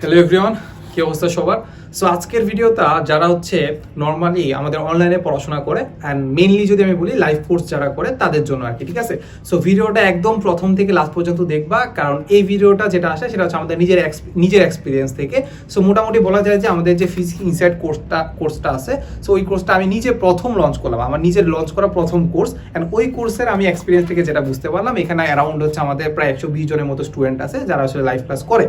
Hello everyone কি অবস্থা সবার? সো আজকের ভিডিওটা যারা হচ্ছে নর্মালি আমাদের অনলাইনে পড়াশোনা করে অ্যান্ড মেনলি যদি আমি বলি লাইফ কোর্স যারা করে, তাদের জন্য আর কি, ঠিক আছে? সো ভিডিওটা একদম প্রথম থেকে লাস্ট পর্যন্ত দেখবা, কারণ এই ভিডিওটা যেটা আসে, সেটা হচ্ছে আমাদের নিজের নিজের এক্সপিরিয়েন্স থেকে। সো মোটামুটি বলা যায় যে আমাদের যে ফিজিক্স ইনসাইড কোর্সটা কোর্সটা আছে সো ওই কোর্সটা আমি নিজে প্রথম লঞ্চ করলাম। আমার নিজের লঞ্চ করা প্রথম কোর্স অ্যান্ড ওই কোর্সের আমি এক্সপিরিয়েন্স থেকে যেটা বুঝতে পারলাম, এখানে অ্যারাউন্ড হচ্ছে আমাদের প্রায় একশো বিশ জনের মতো স্টুডেন্ট আছে, যারা আসলে লাইভ ক্লাস করে।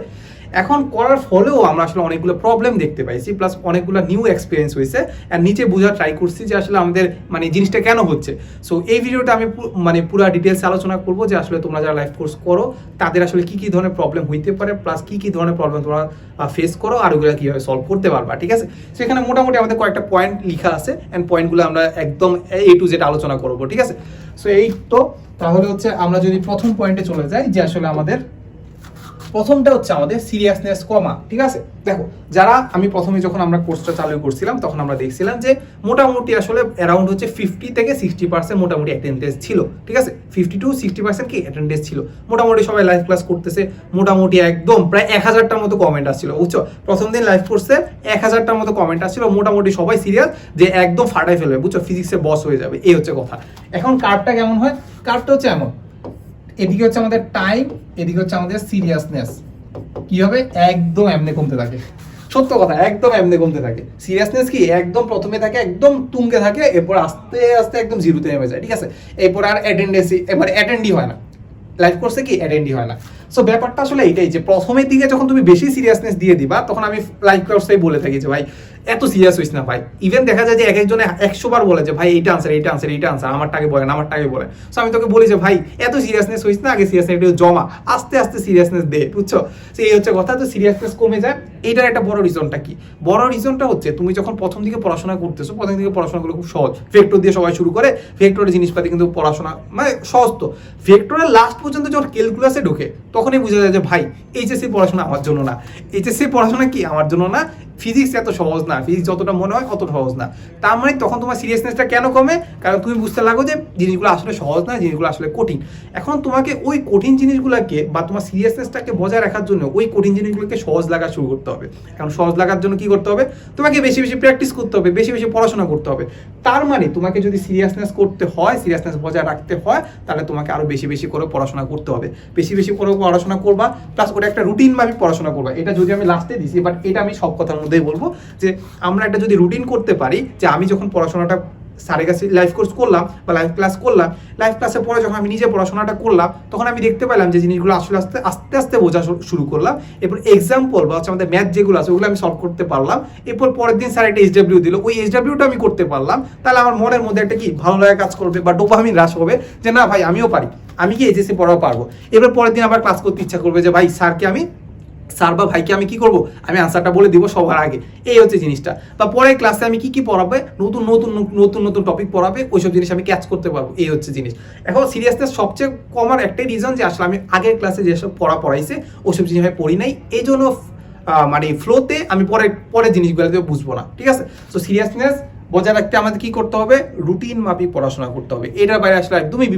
এখন করার ফলেও আমরা আসলে অনেকগুলো প্রবলেম দেখতে পাইছি প্লাস অনেকগুলো নিউ এক্সপিরিয়েন্স হয়েছে। আর নিচে বোঝার ট্রাই করছি যে আসলে আমাদের মানে জিনিসটা কেন হচ্ছে। সো এই ভিডিওটা আমি মানে পুরো ডিটেলস আলোচনা করব যে আসলে তোমরা যারা লাইফ কোর্স করো, তাদের আসলে কী কী ধরনের প্রবলেম হইতে পারে প্লাস কী কী ধরনের প্রবলেম তোমরা ফেস করো আর ওগুলো কীভাবে সলভ করতে পারবা, ঠিক আছে? সেখানে মোটামুটি আমাদের কয়েকটা পয়েন্ট লেখা আছে। অ্যান্ড পয়েন্টগুলো আমরা একদম এ টু জেড আলোচনা করব, ঠিক আছে? সো এই তো। তাহলে হচ্ছে আমরা যদি প্রথম পয়েন্টে চলে যাই যে আসলে আমাদের প্রথমটা হচ্ছে আমাদের সিরিয়াসনেস কমা, ঠিক আছে? দেখো, যারা, আমি প্রথমে যখন আমরা কোর্সটা চালু করছিলাম, তখন আমরা দেখছিলাম যে মোটামুটি আসলে অ্যারাউন্ড হচ্ছে ফিফটি থেকে সিক্সটি পার্সেন্ট মোটামুটি অ্যাটেন্ডেন্স ছিল, ঠিক আছে? ফিফটি টু সিক্সটি পার্সেন্ট কি অ্যাটেন্ডেন্স ছিল? মোটামুটি সবাই লাইভ ক্লাস করতেছে, মোটামুটি একদম প্রায় এক হাজারটার মতো কমেন্ট আসছিল, বুঝছ? প্রথম দিন লাইভ কোর্সে এক হাজারটার মতো কমেন্ট আসছিল, মোটামুটি সবাই সিরিয়াস যে একদম ফাটাই ফেলবে, বুঝছ? ফিজিক্সে বস হয়ে যাবে, এই হচ্ছে কথা। এখন কার্ডটা কেমন হয়? কার্ডটা হচ্ছে এমন এদিকে হচ্ছে আমাদের টাইম এদিকে হচ্ছে আমাদের সিরিয়াসনেস কি হবে? একদম এমনি কমতে থাকে। সত্য কথা, একদম এমনি কমতে থাকে। সিরিয়াসনেস কি? একদম প্রথমে থাকে, একদম তুঙ্গে থাকে, এরপর আস্তে আস্তে একদম জিরোতে নেমে যায়, ঠিক আছে? এরপর আর অ্যাটেন্ডেন্সি এবার অ্যাটেন্ডই হয় না। লাইফ কোর্সে কি? অ্যাটেন্ডই হয় না। সো ব্যাপারটা আসলে এইটাই যে প্রথমের দিকে যখন তুমি বেশি সিরিয়াসনেস দিয়ে দিবা, তখন আমি লাইফ কোর্সেই বলে থাকি যে, ভাই, এত সিরিয়াস হইস না, ভাই। ইভেন দেখা যায় যে এক একজনে একশো বার বলে যে, ভাই, এইটা আনসার এইটা আনসার এইটা আনসার আমারটাকে বলেন আমারটাকে বলেন সো আমি তোকে বলি যে, ভাই, এত সিরিয়াসনেস হইস না, আগে সিরিয়াসনেস একটু জমা, আস্তে আস্তে সিরিয়াসনেস দে, বুঝছ? তো এই হচ্ছে কথা। তো সিরিয়াসনেস কমে যায়। এইটার একটা বড় রিজনটা কি? বড় রিজনটা হচ্ছে, তুমি যখন প্রথম দিকে পড়াশোনা করতেছো, প্রথম দিকে পড়াশোনাগুলো খুব সহজ। ভেক্টর দিয়ে সবাই শুরু করে ভেক্টরের জিনিসপাতি কিন্তু পড়াশোনা মানে সহজ তো। ভেক্টরের লাস্ট পর্যন্ত যখন ক্যালকুলাসে ঢোকে তখনই বোঝা যায় যে ভাই, এইচএসসি পড়াশোনা আমার জন্য না। এইচএসসি পড়াশোনা কি? আমার জন্য না। ফিজিক্স এত সহজ না ফিজিক্স যতটা মনে হয় অত সহজ না। তার মানে তখন তোমার সিরিয়াসনেসটা কেন কমে? কারণ তুমি বুঝতে লাগো যে জিনিসগুলো আসলে সহজ না, জিনিসগুলো আসলে কঠিন। এখন তোমাকে ওই কঠিন জিনিসগুলোকে বা তোমার সিরিয়াসনেসটাকে বজায় রাখার জন্য ওই কঠিন জিনিসগুলোকে সহজ লাগা শুরু করতে হবে। কারণ সহজ লাগার জন্য কি করতে হবে? তোমাকে বেশি বেশি প্র্যাকটিস করতে হবে, বেশি বেশি পড়াশোনা করতে হবে। তার মানে তোমাকে যদি সিরিয়াসনেস করতে হয় সিরিয়াসনেস বজায় রাখতে হয়, তাহলে তোমাকে আরও বেশি বেশি করে পড়াশোনা করতে হবে। বেশি বেশি করে পড়াশোনা করবা প্লাস ওটা একটা রুটিন ভাবে পড়াশোনা করবা। এটা যদি আমি লাস্টে দিছি বাট এটা আমি সব কথার মধ্যেই বলব যে আমরা একটা যদি রুটিন করতে পারি, যে আমি যখন পড়াশোনাটা সারে কাছে লাইফ কোর্স করলাম বা লাইফ ক্লাস করলাম লাইফ ক্লাসের পরে যখন আমি নিজে পড়াশোনাটা করলাম, তখন আমি দেখতে পেলাম যে জিনিসগুলো আসলে আস্তে আস্তে আস্তে বোঝা শুরু করলাম। এরপর এক্সাম্পল বা হচ্ছে আমাদের ম্যাথ যেগুলো আছে, ওগুলো আমি সলভ করতে পারলাম। এরপর পরের দিন স্যার একটা এইচডাব্লিউ দিল। ওই এইচডাব্লিউটা আমি করতে পারলাম। তাহলে আমার মনের মধ্যে একটা কি ভালো লাগা কাজ করবে বা ডোপামিন হ্রাস হবে যে না ভাই, আমিও পারি। আমি কি এইচএসসি পড়াও পারব। এবার পরের দিন আবার ক্লাস করতে ইচ্ছা করবে যে ভাই, স্যারকে আমি স্যার বা ভাইকে আমি কি করব? আমি আনসারটা বলে দিব সবার আগে। এই হচ্ছে জিনিসটা। বা পরের ক্লাসে আমি কি কি পড়াবে? নতুন নতুন নতুন নতুন টপিক পড়াবে, ওইসব জিনিস আমি ক্যাচ করতে পারব। এই হচ্ছে জিনিস। এখন সিরিয়াসনেস সবচেয়ে কমার একটাই রিজন যে আসলে আমি আগের ক্লাসে যেসব পড়া পড়াইছে, ওইসব জিনিস আমি পড়ি নাই। এই জন্য মানে ফ্লোতে আমি পরে পরের জিনিসগুলোতে বুঝব না। ঠিক আছে? তো সিরিয়াসনেস বজায় রাখতে আমাদের কি করতে হবে? রুটিন মাফিক পড়াশোনা করতে হবে। এটার বাইরে আসলে একদমই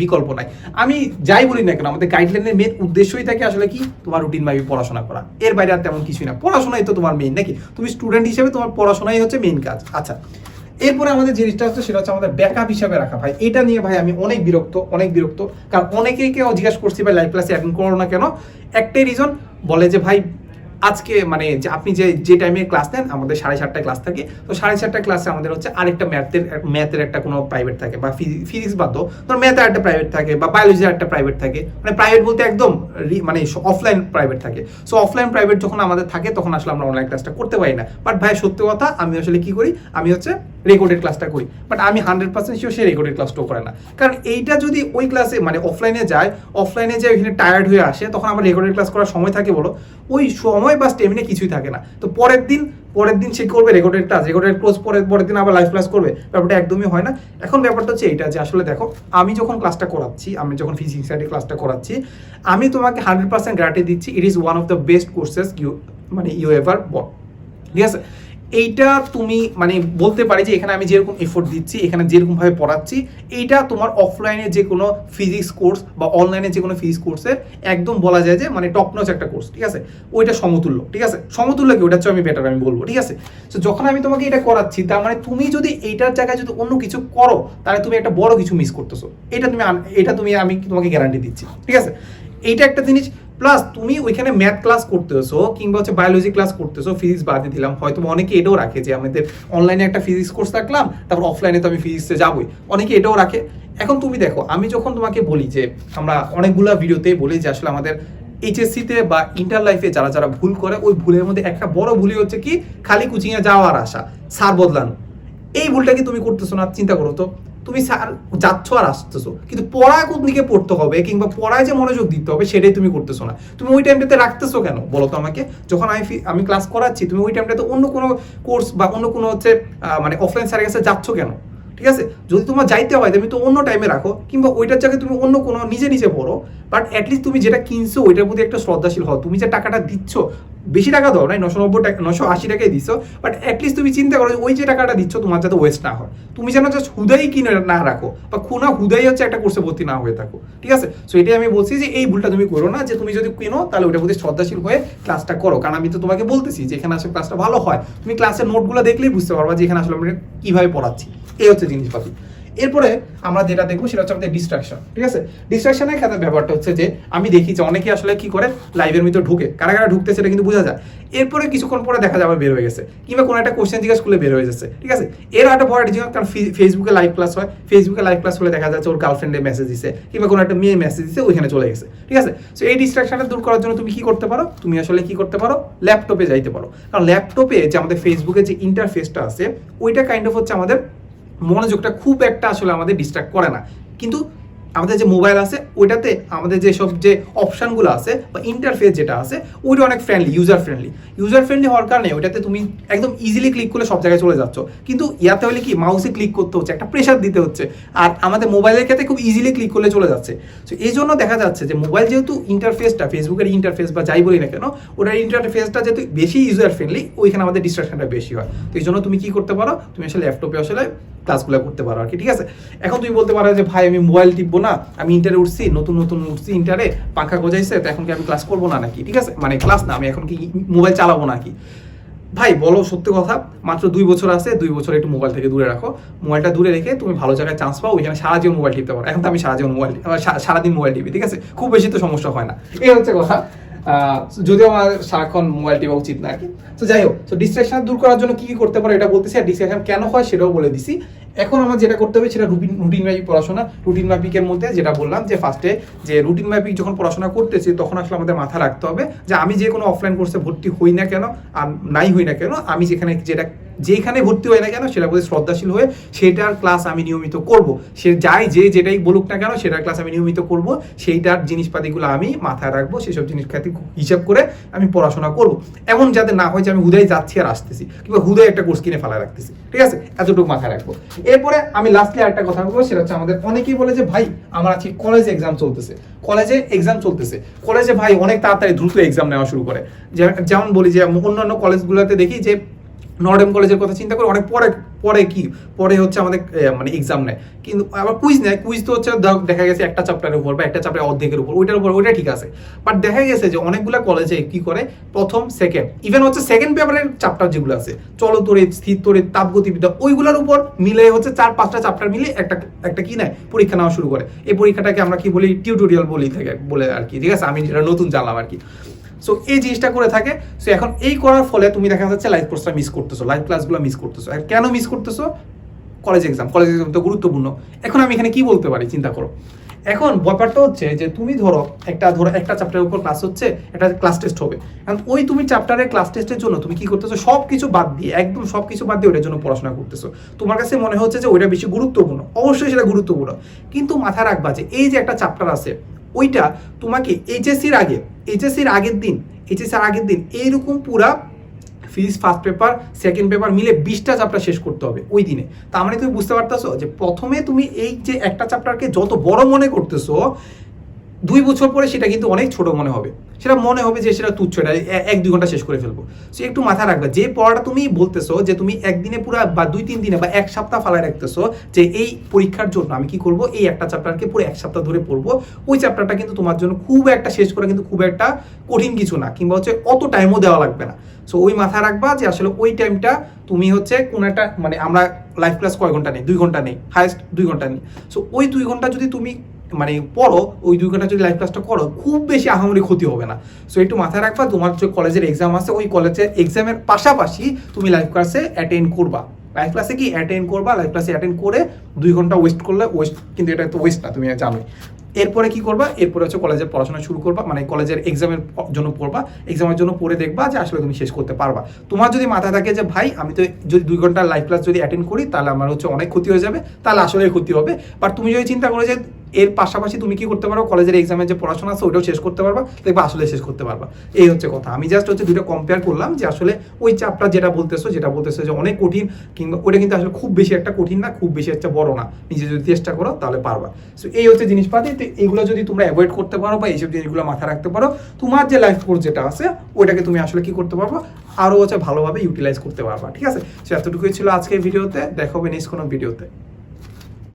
বিকল্প নাই। আমি যাই বলি না কেন, আমাদের গাইডলাইনের মেন উদ্দেশ্যই থাকে আসলে কি? তোমার রুটিন মাফিক পড়াশোনা করা। এর বাইরে আর তেমন কিছুই না। পড়াশোনাই তো তোমার মেইন নাকি? তুমি স্টুডেন্ট হিসেবে তোমার পড়াশোনাই হচ্ছে মেইন কাজ। আচ্ছা এরপরে আমাদের জিনিসটা হচ্ছে সেটা হচ্ছে আমাদের ব্যাকআপ হিসাবে রাখা। ভাই, এটা নিয়ে ভাই আমি অনেক বিরক্ত অনেক বিরক্ত। কারণ অনেকেই কেউ জিজ্ঞাসা করছি, ভাই লাইভ ক্লাসে অ্যাটেন্ড করো না কেন? একটাই রিজন বলে যে, ভাই আজকে মানে আপনি যে যে টাইমে ক্লাস নেন, আমাদের সাড়ে সাতটায় ক্লাস থাকে। তো সাড়ে সাতটা ক্লাসে আমাদের হচ্ছে আরেকটা ম্যাথের ম্যাথের একটা কোনো প্রাইভেট থাকে বা ফিজিক্স বাদ ধর ম্যাথের একটা প্রাইভেট থাকে বা বায়োলজির একটা প্রাইভেট থাকে। মানে প্রাইভেট বলতে একদম মানে অফলাইন প্রাইভেট থাকে। সো অফলাইন প্রাইভেট যখন আমাদের থাকে, তখন আসলে আমরা অনলাইন ক্লাসটা করতে পারি না। বাট ভাই, সত্যি কথা, আমি আসলে কি করি? আমি হচ্ছে রেকর্ডেড ক্লাসটা করি। বাট আমি হান্ড্রেড পার্সেন্ট শিওর সে রেকর্ডেড ক্লাসটাও করে না। কারণ এইটা যদি ওই ক্লাসে মানে অফলাইনে যায় অফলাইনে যে ওইখানে টায়ার্ড হয়ে আসে, তখন আমার রেকর্ডেড ক্লাস করার সময় থাকে বলো, ওই সময় বা স্টেমিনে কিছুই থাকে না। তো পরের দিন পরের দিন সে করবে রেকর্ডেড ক্লাস রেকর্ডেড ক্লোজ পরের পরের দিন আবার লাইভ ক্লাস করবে। ব্যাপারটা একদমই হয় না। এখন ব্যাপারটা হচ্ছে এইটা যে আসলে দেখো, আমি যখন ক্লাসটা করাচ্ছি, আমি যখন ফিজিক্স সাইডে ক্লাসটা করাচ্ছি, আমি তোমাকে হান্ড্রেড পার্সেন্ট গ্যারান্টি দিচ্ছি it is one of the best courses you মানে ইউ এভার বট ঠিক আছে এইটা তুমি মানে বলতে পারি যে এখানে আমি যেরকম এফোর্ট দিচ্ছি, এখানে যেরকমভাবে পড়াচ্ছি, এইটা তোমার অফলাইনে যে কোনো ফিজিক্স কোর্স বা অনলাইনে যে কোনো ফিজিক্স কোর্সের একদম বলা যায় যে মানে টপ নচ একটা কোর্স ঠিক আছে? ওইটা সমতুল্য, ঠিক আছে? সমতুল্য কি? ওটা হচ্ছে আমি বেটার আমি বলব, ঠিক আছে? তো যখন আমি তোমাকে এটা করাচ্ছি, তার মানে তুমি যদি এইটার জায়গায় যদি অন্য কিছু করো, তাহলে তুমি একটা বড় কিছু মিস করতেছো। এটা তুমি এটা তুমি আমি তোমাকে গ্যারান্টি দিচ্ছি, ঠিক আছে? এইটা একটা জিনিস প্লাস তুমি ওইখানে ম্যাথ ক্লাস করতেছো কিংবা হচ্ছে বায়োলজি ক্লাস করতেছো ফিজিক্স বাদে দিলাম। হয়তো অনেকে এটাও রাখে যে আমাদের অনলাইনে একটা ফিজিক্স কোর্স রাখলাম তারপর অফলাইনে তো আমি ফিজিক্সে যাবই। অনেকে এটাও রাখে। এখন তুমি দেখো, আমি যখন তোমাকে বলি যে আমরা অনেকগুলো ভিডিওতে বলি যে আসলে আমাদের এইচএসসিতে বা ইন্টার লাইফে যারা যারা ভুল করে, ওই ভুলের মধ্যে একটা বড় ভুলই হচ্ছে কি, খালি কোচিংয়ে যাওয়ার আশা, সার বদলানো। এই ভুলটা কি তুমি করতেছো না? চিন্তা করো তো। তুমি যাচ্ছ আর আসতেছো। কিন্তু পড়া কোন দিকে পড়তে হবে কিংবা পড়ায় যে মনোযোগ দিতে হবে সেটাই তুমি করতেছো না। তুমি ওই টাইমটাতে রাখতেছো কেন? বলো তো আমাকে। যখন আমি আমি ক্লাস করাচ্ছি, তুমি ওই টাইমটাতে অন্য কোনো কোর্স বা অন্য কোনো হচ্ছে মানে অফলাইন স্যারের কাছে যাচ্ছ কেন? ঠিক আছে? যদি তোমার যাইতে হয়, তুমি তো অন্য টাইমে রাখো, কিংবা ওইটার জায়গায় তুমি অন্য কোনো নিজে নিজে পড়ো বাট অ্যাটলিস্ট তুমি যেটা কিনছো, ওইটার প্রতি একটা শ্রদ্ধাশীল হও। তুমি যে টাকাটা দিচ্ছ, বেশি টাকা দাও, নাই? নশো নব্বই টাকা, নশো আশি টাকাই দিচ্ছ বাট অ্যাটলিস্ট তুমি চিন্তা করো ওই যে টাকাটা দিচ্ছ, তোমার যাতে ওয়েস্ট না হয়। তুমি যেন জাস্ট হুদাই কিনে না রাখো, বা খুনা হুদাই হচ্ছে একটা কোর্সে ভর্তি না হয়ে থাকো। ঠিক আছে? সো এটাই আমি বলছি যে এই ভুলটা তুমি করো না, যে তুমি যদি কেনো, তাহলে ওটার প্রতি শ্রদ্ধাশীল হয়ে ক্লাসটা করো। কারণ আমি তো তোমাকে বলতেছি যে এখানে আসলে ক্লাসটা ভালো হয়। তুমি ক্লাসের নোটগুলো দেখলেই বুঝতে পারবা যে এখানে আসলে আমরা কীভাবে পড়াচ্ছি। এই হচ্ছে জিনিসপাতি এরপরে আমরা যেটা দেখব সেটা হচ্ছে আমাদের ডিস্ট্রাকশন ঠিক আছে? ডিস্ট্রাকশনের ক্ষেত্রে ব্যাপারটা হচ্ছে যে, আমি দেখি যে অনেকে আসলে কি করে? লাইভের ভিতর ঢুকে। কারা কারা ঢুকতে সেটা কিন্তু বোঝা যায়। এরপরে কিছুক্ষণ পরে দেখা যাবে বের হয়ে গেছে। কিংবা কোনো একটা কোশ্চেন জিজ্ঞাসা করলে বের হয়ে যাচ্ছে, ঠিক আছে? এর একটা ভয় জিনিস কারণ ফেসবুকে লাইভ ক্লাস হয়। ফেসবুকে লাইভ ক্লাস হলে দেখা যাচ্ছে ওর গার্লফ্রেন্ডে মেসেজ দিছে, কিংবা কোনো একটা মেয়ে মেসেজ দিছে, ওইখানে চলে গেছে, ঠিক আছে? সো এই ডিস্ট্রাকশনটা দূর করার জন্য তুমি কি করতে পারো? তুমি আসলে কি করতে পারো? ল্যাপটপে যাইতে পারো। কারণ ল্যাপটপে যে আমাদের ফেসবুকে যে ইন্টারফেসটা আছে, ওইটা কাইন্ড অফ হচ্ছে আমাদের মনোযোগটা খুব একটা আসলে আমাদের ডিস্ট্রাক্ট করে না। কিন্তু আমাদের যে মোবাইল আছে, ওইটাতে আমাদের যে সব যে অপশানগুলো আছে বা ইন্টারফেস যেটা আছে, ওইটা অনেক friendly user friendly user friendly হওয়ার কারণে ওইটাতে তুমি একদম ইজিলি ক্লিক করলে সব জায়গায় চলে যাচ্ছ। কিন্তু ইয়াতে হলে কি? মাউসে ক্লিক করতে হচ্ছে, একটা প্রেশার দিতে হচ্ছে। আর আমাদের মোবাইলের ক্ষেত্রে খুব ইজিলি ক্লিক করলে চলে যাচ্ছে। তো এই জন্য দেখা যাচ্ছে যে মোবাইল যেহেতু ইন্টারফেসটা ফেসবুকের ইন্টারফেস বা যাই বলি না কেন, ওটার ইন্টারফেসটা যেহেতু বেশি ইউজার ফ্রেন্ডলি ওইখানে আমাদের ডিস্ট্রাকশনটা বেশি হয়। তো এই জন্য তুমি কি করতে পারো? তুমি আসলে ল্যাপটপে আসলে ক্লাসগুলো করতে পারো আর কি, ঠিক আছে? এখন তুমি বলতে পারো যে, ভাই, আমি মোবাইল টিপবো না, আমি ইন্টারে উঠছি, নতুন নতুন উঠছি ইন্টারে পাখা গোজাইছে, তো এখন কি আমি ক্লাস করব না নাকি? ঠিক আছে? মানে ক্লাস না, আমি এখন কি মোবাইল চালাবো নাকি? ভাই, বলো সত্যি কথা, মাত্র দুই বছর আছে, দুই বছর একটু মোবাইল থেকে দূরে রাখো। মোবাইলটা দূরে রেখে তুমি ভালো জায়গায় চান্স পাও, ওইখানে সারা জীবন মোবাইল টিপতে পারো। এখন তো আমি সারা জীবন মোবাইল সারাদিন মোবাইল টিপি, ঠিক আছে? খুব বেশি তো সমস্যা হয় না। এই হচ্ছে কথা। যদিও আমার সারাক্ষণ মোবাইল টিপা উচিত না আর কি। তো যাই হোক, তো ডিস্ট্রাকশন দূর করার জন্য কি কি করতে পারো এটা বলতেছি, আর ডিস্ট্রাকশন কেন হয় সেটাও বলে দিছি। এখন আমার যেটা করতে হবে সেটা রুটিন রুটিন ম্যাপিক পড়াশোনা। রুটিন ম্যাপিকের মধ্যে যেটা বললাম যে ফার্স্টে যে রুটিন ম্যাপিক যখন পড়াশোনা করতেছি, তখন আসলে আমাদের মাথা রাখতে হবে যে আমি যে কোনো অফলাইন কোর্সে ভর্তি হই না কেন, আর নাই হই না কেন, আমি যেখানে যেটা যেখানে ভর্তি হয় না কেন, সেটা প্রতি শ্রদ্ধাশীল হয়ে সেটার ক্লাস আমি নিয়মিত করব। সে যাই, যে যেটাই বলুক না কেন, সেটার ক্লাস আমি নিয়মিত করব। সেইটার জিনিসপাতিগুলো আমি মাথায় রাখব, সেসব জিনিস খাতি হিসাব করে আমি পড়াশোনা করব। এমন যাতে না হয় যে আমি হুদাই যাচ্ছি আর আসতেছি, কিংবা হুদাই একটা কোর্স কিনে ফেলা রাখতেছি। ঠিক আছে? এতটুকু মাথায় রাখব। এরপরে আমি লাস্টলি একটা কথা বলব, সেটা হচ্ছে আমাদের অনেকেই বলে যে, ভাই, আমার আজকে কলেজে এক্সাম চলতেছে। কলেজে এক্সাম চলতেছে। কলেজে ভাই অনেক তাড়াতাড়ি দ্রুত এক্সাম নেওয়া শুরু করে। যেমন বলি যে, অন্যান্য কলেজগুলোতে দেখি যে নর্ডেম কলেজের কথা চিন্তা করে অনেক পরে পরে কি? পরে হচ্ছে আমাদের মানে এক্সাম নেয়। কিন্তু আবার কুইজ নেয়। কুইজ তো হচ্ছে দেখা গেছে একটা চ্যাপ্টারের উপর বা একটা চ্যাপ্টার অর্ধেকের উপর। ওইটার উপর, ওইটা ঠিক আছে। বাট দেখা গেছে যে অনেকগুলো কলেজে কি করে? প্রথম সেকেন্ড ইভেন হচ্ছে সেকেন্ড পেপারের চ্যাপ্টার যেগুলো আছে, চলতরিত স্থির তরিত তাপগতিবিদ্যা, ওইগুলোর উপর মিলে হচ্ছে চার, পাঁচটা চ্যাপ্টার মিলে একটা একটা কি নেয়? পরীক্ষা নেওয়া শুরু করে। এই পরীক্ষাটাকে আমরা কি বলি? টিউটোরিয়াল বলি থাকে, বলে আর কি। ঠিক আছে? আমি যেটা নতুন জানলাম আর কি। সো এই জিনিসটা করে থাকে। সো এখন এই করার ফলে তুমি দেখা যাচ্ছে লাইভ কোর্সটা মিস করতেছো লাইভ ক্লাসগুলো মিস করতেছো। আর কেন মিস করতেছো? কলেজ এক্সাম কলেজ এক্সাম তো গুরুত্বপূর্ণ। এখন আমি এখানে কি বলতে পারি? চিন্তা করো। এখন ব্যাপারটা হচ্ছে যে, তুমি ধরো একটা ধরো একটা চ্যাপ্টারের উপর ক্লাস হচ্ছে, একটা ক্লাস টেস্ট হবে। এখন ওই তুমি চ্যাপ্টারের ক্লাস টেস্টের জন্য তুমি কি করতেছো? সব কিছু বাদ দিয়ে, একদম সব কিছু বাদ দিয়ে ওটার জন্য পড়াশোনা করতেছো। তোমার কাছে মনে হচ্ছে যে, ওইটা বেশি গুরুত্বপূর্ণ। অবশ্যই সেটা গুরুত্বপূর্ণ। কিন্তু মাথায় রাখবা যে, এই যে একটা চ্যাপ্টার আছে ওইটা তোমাকে এইচএসসির আগে এইচএসসির আগের দিন এইচএসসির আগের দিন এইরকম পুরা physics first paper second paper মিলে বিশটা চ্যাপ্টার শেষ করতে হবে ওই দিনে। তার মানে তুমি বুঝতে পারতেছো যে প্রথমে তুমি এই যে একটা চ্যাপ্টারকে যত বড় মনে করতেছো দুই বছর পরে সেটা কিন্তু অনেক ছোট মনে হবে। সেটা মনে হবে যে সেটা তুচ্ছ, এটা এক, দুই ঘণ্টা শেষ করে ফেলব। সো একটু মাথায় রাখবে, যে পড়াটা তুমি বলতেছো, যে তুমি একদিনে পুরো বা দুই, তিন দিনে বা এক সপ্তাহ ফালায় রাখতেছো, যে এই পরীক্ষার জন্য আমি কি করব, এই একটা চ্যাপ্টারকে পুরো এক সপ্তাহ ধরে পড়ব, ওই চ্যাপ্টারটা কিন্তু তোমার জন্য খুব একটা শেষ করা কিন্তু খুব একটা কঠিন কিছু না, কিংবা হচ্ছে অত টাইমও দেওয়া লাগবে না। সো ওই মাথায় রাখবা যে আসলে ওই টাইমটা তুমি হচ্ছে কোন একটা মানে আমরা লাইভ ক্লাস কয় ঘণ্টা নেই? দুই ঘণ্টা নেই হায়েস্ট দুই ঘণ্টা নেই। সো ওই দুই ঘণ্টা যদি তুমি মানে পড়ো, ওই দুই ঘণ্টা যদি লাইভ ক্লাসটা করো, খুব বেশি আহামরি ক্ষতি হবে না। সো একটু মাথায় রাখবা, তোমার যে কলেজের এক্সাম আছে, ওই কলেজের এক্সামের পাশাপাশি তুমি লাইভ ক্লাসে অ্যাটেন্ড করবা। লাইভ ক্লাসে কি অ্যাটেন্ড করবা? লাইভ ক্লাসে অ্যাটেন্ড করে দুই ঘণ্টা ওয়েস্ট করলে ওয়েস্ট কিন্তু এটা তো ওয়েস্ট না, তুমি জানোই। এরপরে কি করবা? এরপরে হচ্ছে কলেজের পড়াশোনা শুরু করবা মানে কলেজের এক্সামের জন্য পড়বা। এক্সামের জন্য পড়ে দেখবা যে আসলে তুমি শেষ করতে পারবা। তোমার যদি মাথায় থাকে যে, ভাই, আমি তো যদি দুই ঘণ্টা লাইভ ক্লাস যদি অ্যাটেন্ড করি, তাহলে আমার হচ্ছে অনেক ক্ষতি হয়ে যাবে, তাহলে আসলে ক্ষতি হবে। বাট তুমি যদি চিন্তা করো যে এর পাশাপাশি তুমি কি করতে পারো? কলেজের এক্সামের যে পড়াশোনা আছে ওটাও শেষ করতে পারবা। দেখবা আসলে শেষ করতে পারবা। এই হচ্ছে কথা। আমি জাস্ট হচ্ছে দুটো কম্পেয়ার করলাম যে আসলে ওই চাপটা যেটা বলতেছো যেটা বলতেছো যে অনেক কঠিন, কিংবা ওটা কিন্তু আসলে খুব বেশি একটা কঠিন না, খুব বেশি একটা বড় না। নিজে যদি চেষ্টা করো, তাহলে পারবা। সো এই হচ্ছে জিনিসপাতি। তো এইগুলো যদি তোমরা অ্যাভয়েড করতে পারো বা এইসব জিনিসগুলো মাথায় রাখতে পারো, তোমার যে লাইফ কোর্স যেটা আছে, ওইটাকে তুমি আসলে কি করতে পারবা? আরও হচ্ছে ভালোভাবে ইউটিলাইজ করতে পারবা। ঠিক আছে? সো, এতটুকুই ছিল আজকের ভিডিওতে। দেখাবে নেক্সট কোনো ভিডিওতে।